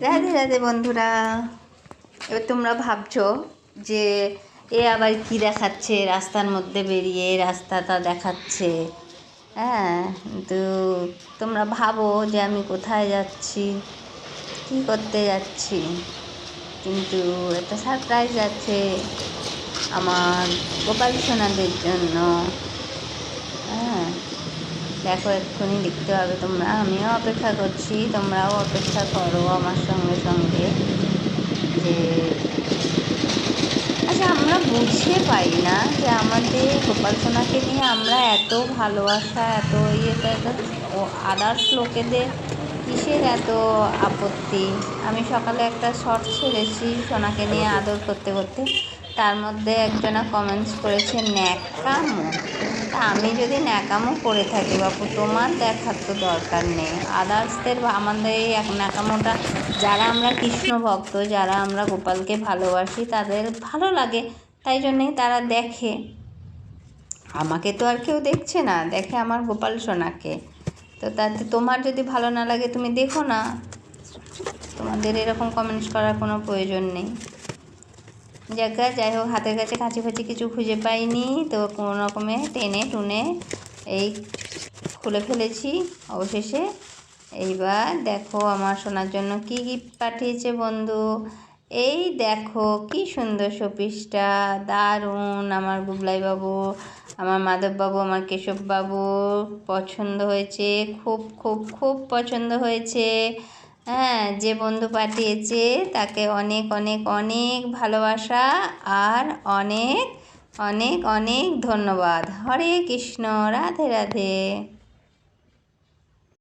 রাধে রাধে বন্ধুরা। এবার তোমরা ভাবছ যে এ আবার কি দেখাচ্ছে? রাস্তার মধ্যে বেরিয়ে রাস্তাটা দেখাচ্ছে। হ্যাঁ কিন্তু তোমরা ভাবো যে আমি কোথায় যাচ্ছি, কি করতে যাচ্ছি। কিন্তু একটা সারপ্রাইজ আছে আমার গোপাল সোনাদের জন্য। হ্যাঁ দেখো, এক্ষুনি লিখতে হবে তোমরা। আমিও অপেক্ষা করছি, তোমরাও অপেক্ষা করো আমার সঙ্গে সঙ্গে যে আচ্ছা আমরা বুঝতে পারি না যে আমাদের গোপাল সোনাকে নিয়ে আমরা এত ভালোবাসা, এত ইয়েটা আদার্স লোকেদের কিসের এত আপত্তি? আমি সকালে একটা শর্ট ছেড়েছি সোনাকে নিয়ে আদর করতে করতে। তার মধ্যে একজনা কমেন্টস করেছে, ন্যাকামো? তা আমি যদি ন্যাকামো করে থাকি বাপু, তোমার দেখার তো দরকার নেই। আদার্সদের আমাদের এই এক ন্যাকামোটা, যারা আমরা কৃষ্ণ ভক্ত, যারা আমরা গোপালকে ভালোবাসি, তাদের ভালো লাগে, তাই জন্যেই তারা দেখে। আমাকে তো আর কেউ দেখছে না, দেখে আমার গোপাল সোনাকে। তো তাতে তোমার যদি ভালো না লাগে, তুমি দেখো না। তোমাদের এরকম কমেন্টস করার কোনো প্রয়োজন নেই। জায়গা, যাই হোক, হাতের কাছে কাঁচি ফাঁচি কিছু খুঁজে পাইনি। তো কোনো রকমে টেনে টুনে এই খুলে ফেলেছি অবশেষে। এইবার দেখো আমার শোনার জন্য কি গিফট পাঠিয়েছে বন্ধু। এই দেখো কি সুন্দর শোপিসটা, দারুণ আমার গুবলাই বাবু আমার মাধব বাবু আমার কেশব বাবু পছন্দ হয়েছে, খুব খুব খুব পছন্দ হয়েছে। হ্যাঁ যে বন্ধু পাঠিয়েছে তাকে অনেক অনেক অনেক ভালোবাসা আর অনেক অনেক অনেক ধন্যবাদ। হরে কৃষ্ণ, রাধে রাধে।